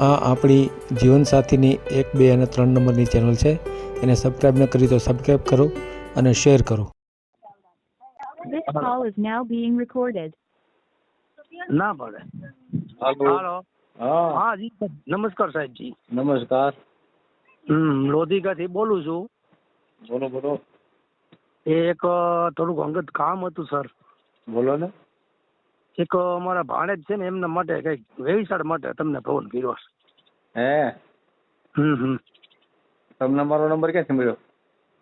આ આપણી જીવનસાથીની એક બે અને ત્રણ નંબરની ચેનલ છે. એને સબસ્ક્રાઈબ ન કરી તો સબસ્ક્રાઈબ કરો અને શેર કરો. This call is now being recorded. ના પડે હાલો. હા. જી નમસ્કાર સાહેબજી નમસ્કાર. હમ લોધિકાથી બોલું છું. બોલો બોલો. એ એક થોડુંક અંગત કામ હતું સર. બોલો ને. એક અમારા ભાણેજ છે ને એમના માટે કંઈક વ્યવસાય માટે તમને ફોન કર્યો છે. હે? હમ હમ. તમને મારો નંબર ક્યાંથી મળ્યો?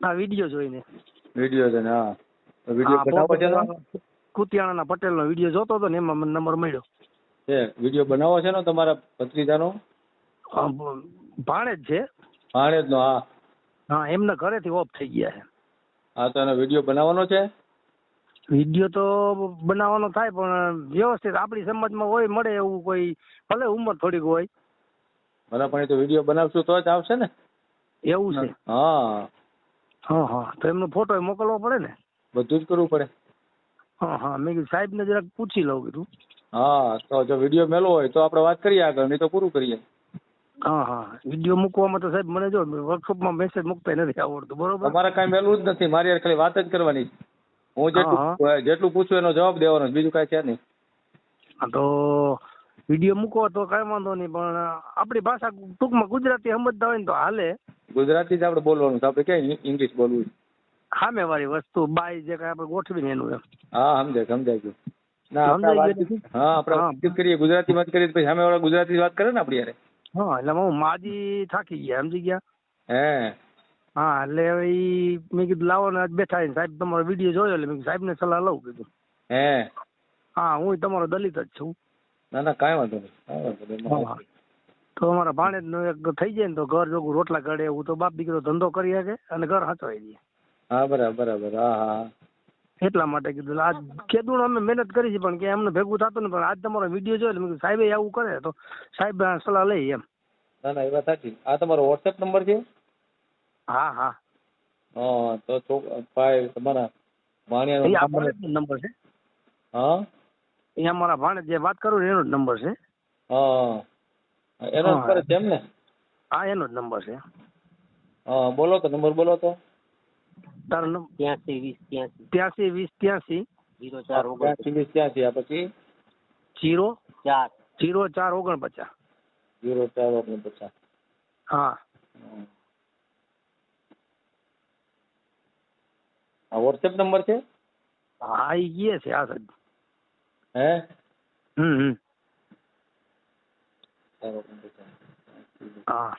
આ વીડિયો જોઈને. વીડિયો છે ને હા વીડિયો બનાવો છે ને? કુતિયાણાના પટેલનો વીડિયો જોતો હતો ને એમાં મને નંબર મળ્યો. છે વીડિયો બનાવો છે ને તમારા ભત્રીજાનો ભાણેજ છે. ભાણેજ નો હા. હા એમના ઘરેથી ઓફ થઈ ગયા છે. હા તો એનો વીડિયો બનાવવાનો છે? વીડિયો તો બનાવવાનો થાય પણ વ્યવસ્થિત આપણી સમજમાં હોય મળે એવું કોઈ ભલે ઉંમર થોડીક હોય. બરાબર પણ એ તો વીડિયો બનાવશું તો જ આવશે ને. એવું છે. હા. હા હા. તો એમનો ફોટો મોકલવો પડે ને? બધું જ કરવું પડે. હા હા. મેં કીધું સાહેબને જરાક પૂછી લઉં કીધું. હા તો જો વીડિયો મેલો હોય તો આપણે વાત કરીએ આગળ નહીં તો પૂરું કરીએ. હા હા. વીડિયો મૂકવામાં તો સાહેબ મને જો વર્કશોપમાં મેસેજ મૂકતા નથી આવડતું બરોબર? મારે કાંઈ મેલું જ નથી મારી ખાલી વાત જ કરવાની છે. હું જેટલું જેટલું પૂછું એનો જવાબ દેવાનો બીજું કાંઈ છે નહીં. તો વીડિયો મૂકો તો કાંઈ વાંધો નહીં પણ આપણી ભાષા ટૂંકમાં ગુજરાતી સમજતા હોય ને તો હાલે. ગુજરાતી જ આપણે બોલવાનું છે આપણે ક્યાં ઇંગ્લિશ બોલવું ખામે સામેવાળી વસ્તુ બાય જે કાંઈ આપણે ગોઠવીને એનું એમ. હા સમજાય સમજાય ગયું. ના આપણે? હા આપણે કરીએ ગુજરાતીમાં જ કરીએ પછી સામે વાળા ગુજરાતી વાત કરે ને આપણી યારે હા એટલે હું માજી થાકી ગયા સમજી ગયા? હે. હા એટલે હવે ઈ મેં કીધું લાવો ને આજ બેઠા છે. સાહેબ તમારો વીડિયો જોયો એટલે મેં કીધું સાહેબને સલાહ લઉં કીધું હે હા હું તમારો દલિત જ છું ના ના કાંઈ વાંધો નહીં કાંઈ વાંધો નહીં એમાં હા. તો અમારા ભાણેજનું એક થઈ જાય ને તો ઘર જોગું રોટલા કરે એવું તો બાપ દીકરો ધંધો કરી શકે અને ઘર હચવાઈ દે હા બરાબર બરાબર હા હા. એટલા માટે કીધું આજ ખેડૂત અમે મહેનત કરી છે પણ કે એમને ભેગું થતું ને પણ આજ તમારો વીડિયો જોયો એટલે મેં કીધું સાહેબે આવું કરે તો સાહેબ આ સલાહ લઈ એમ ના ના એ વાત સાચી આ તમારો વોટ્સએપ નંબર છે હા હા. હા તો ભાઈ તમારા ભાણિયાનો નંબર છે. હા? અહીંયા અમારા ભાણે જે વાત કરું ને એનો જ નંબર છે. હા એનો હા. નંબર છે એમ ને? હા એનો જ નંબર છે. હા બોલો તો નંબર બોલો તો. તારો નંબર? ત્યાંસી વીસ ત્યાંસી. ત્યાંસી વીસ ત્યાંસી. જીરો ચાર ત્યાંસી વીસ ત્યાંસી આ પછી? જીરો? ચાર. જીરો ચાર ઓગણપચાસ. જીરો ચાર ઓગણપચાસ. હા. આ વોટ્સએપ નંબર છે? હા એ ગયે છે આ સાહેબ. હે? હમ હમ. હા.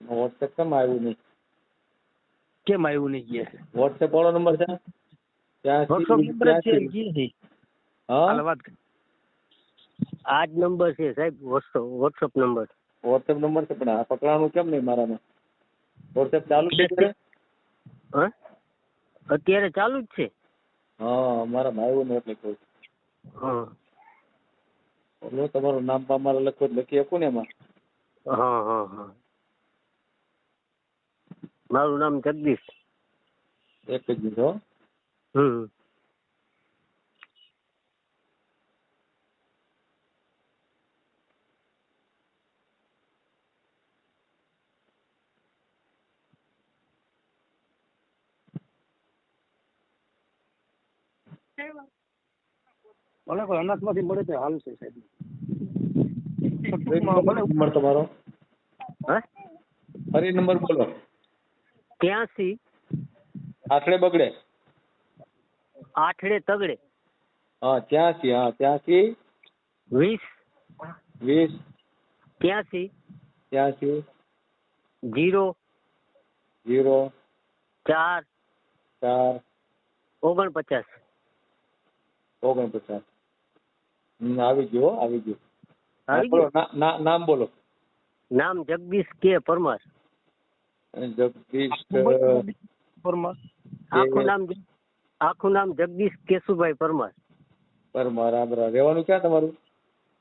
વોટ્સએપ કેમ આવ્યું નહીં? કેમ આવ્યું નહીં ગયે વોટ્સએપ વાળો નંબર છે? નંબર હા? વાત આ જ નંબર છે સાહેબ WhatsApp WhatsApp number. WhatsApp number છે પણ આ પકડાણું કેમ નહીં મારામાં? વોટ્સએપ ચાલુ છે હે? અત્યારે ચાલુ જ છે. હા મારામાં આવ્યું નહીં એટલે કહું. હા. બોલો તમારું નામ પણ હોય તો લખી શકું ને એમાં? હા હા હા. મારું નામ જગદીશ. એક જ મિનિટ હો. હમ. ભલે કોઈ અનાથમાંથી મળે તો હાલ છે સાહેબ. નંબર તમારો? હા? ફરી નંબર બોલો. ત્યાંસી. આઠડે બગડે? આઠડે તગડે. હા ત્યાંસી હા ત્યાંસી. વીસ. વીસ. ત્યાંસી. ત્યાંસી. જીરો. જીરો. ચાર. ચાર. ઓગણપચાસ. ઓગણપચાસ. હમ, આવી ગયો આવી ગયો. બોલો નામ બોલો. નામ જગદીશ કે પરમાર. જગદીશ પરમાર. આખું નામ આખું નામ જગદીશ કેશુભાઈ પરમાર. પરમાર આ રહેવાનું ક્યાં તમારું?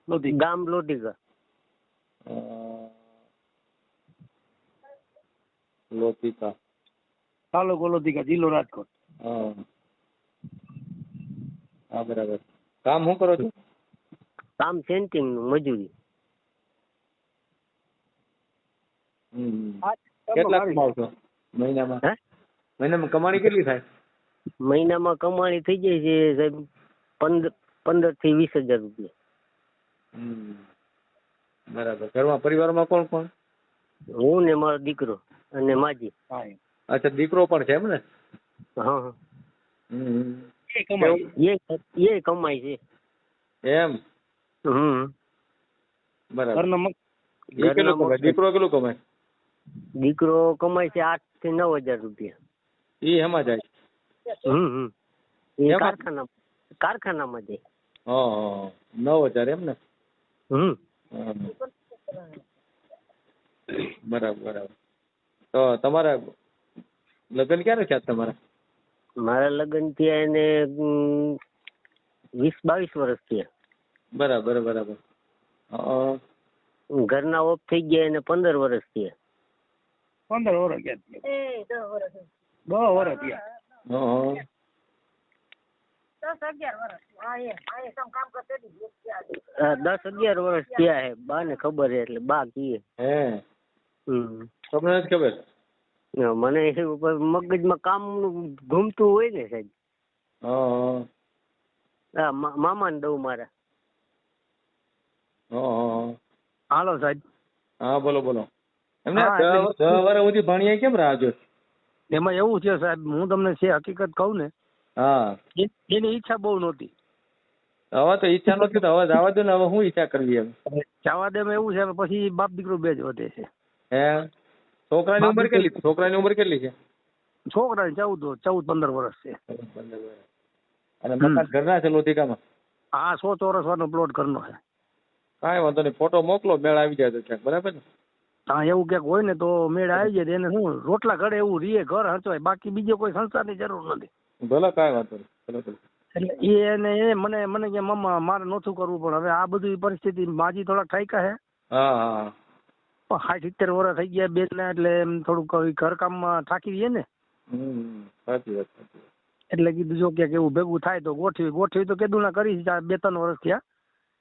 લોધી ગામ લોટીકા અ, લોધિકા તાલુકો લોધિકા જિલ્લો રાજકોટ. હા. હા, બરાબર. કામ શું કરો છો. કામ સેન્ટિંગનું મજૂરી. કેટલા કમાવ છો મહિનામાં? હે? મહિનામાં કમાણી કેટલી થાય? મહિનામાં કમાણી થઈ જાય છે સાહેબ પંદર પંદરથી વીસ હજાર રૂપિયા. બરાબર. ઘરમાં પરિવારમાં કોણ કોણ? હું ને મારો દીકરો અને માજી. અચ્છા દીકરો પણ છે એમ ને? હા હા. એ એ કમાય છે એમ હમ બરાબર ઘરના ઈ કેટલું કમાય દીકરો કેટલું કમાય દીકરો કમાય છે આઠથી નવ હજાર રૂપિયા ઈ એમાં જાય હમ હમ એ એમાં? કારખાના કારખાનામાં જાય હા હા નવ હજાર એમ ને હમ હા. બરાબર બરાબર તો તમારા લગ્ન ક્યારે થયા તમારા મારા લગ્ન થયા એને વીસ બાવીસ વર્ષ થયા. બરાબર બરાબર. હા. ઘરના ઓફ થઈ ગયા એને પંદર વર્ષ થયા. પંદર વર્ષ ગયા દસ વર્ષ થયા. દસ અગિયાર વર્ષ. થયા હે. બા ને ખબર છે એટલે બા કીએ. હે. હમ. તમને નથી ખબર? મને મગજમાં કામ ઘૂમતું હોય ને સાહેબ. હા મામા ને દઉં મારા. હાલો સાહેબ. હા બોલો બોલો. એમને હા, દહ એટલે- દહ વર્ષ સુધી ભણીએ કેમ રાહ જો એમાં એવું છે સાહેબ હું તમને છે હકીકત કહું ને હા. એની ઈચ્છા બહુ નહોતી. હવે તો ઈચ્છા નથી તો હવે જવા દો ને હવે શું ઈચ્છા કરવી એમ જવા દે એવું છે પછી બાપ દીકરો બે જ વધે છે. હે? છોકરાની ઉંમર કેટલી છોકરાની ઉંમર કેટલી છે? છોકરાને ચૌદ ચૌદ પંદર વર્ષ છે. અને મકાન ઘરના છે લોધિકામાં? હા સો ચોરસ વાળનો પ્લોટ ઘરનો છે. કાંઈ વાંધો નહીં ફોટો મોકલો મેળ આવી જાય તો ક્યાંક બરાબર ને? હા એવું ક્યાંક હોય ને તો મેળ આવી જાય એને શું રોટલા ઘડે એવું રીએ ઘર હંચવાય બાકી બીજો કોઈ સંસારની જરૂર નથી. ભલે કાંઈ વાંધો નહીં એટલે એ એને એ મને મને કે મમ્મા મારે નહોતું કરવું પણ હવે આ બધી પરિસ્થિતિ માજી થોડાક ઠાઈકા હે હા હા. સાઠ સિત્તેર વર્ષ થઈ ગયા બેન એટલે એમ થોડુંક ઘરકામમાં થાકી દઈએ ને. સાચી વાત એટલે કીધું જો કે એવું ભેગું થાય તો ગોઠવી ગોઠવી તો કીધું ના કરી બે ત્રણ વર્ષ થયા.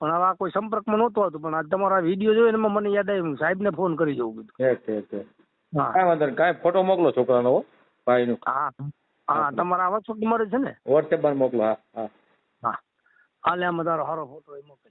પણ આવા કોઈ સંપર્કમાં નહોતું આવતું પણ આ તમારા વીડિયો જોયો એમાં મને યાદ આવ્યું સાહેબને ફોન કરી જવું કીધું. હા. કાંઈ વાંધો નહીં કાંઈ ફોટો મોકલો છોકરાનો હો ભાઈનું. હા હા. તમારા વોટ્સઅપ નંબર છે ને? વોટ્સએપ પર મોકલો હા હા. હા. હાલે આમાં તારો સારો ફોટો મોકલ.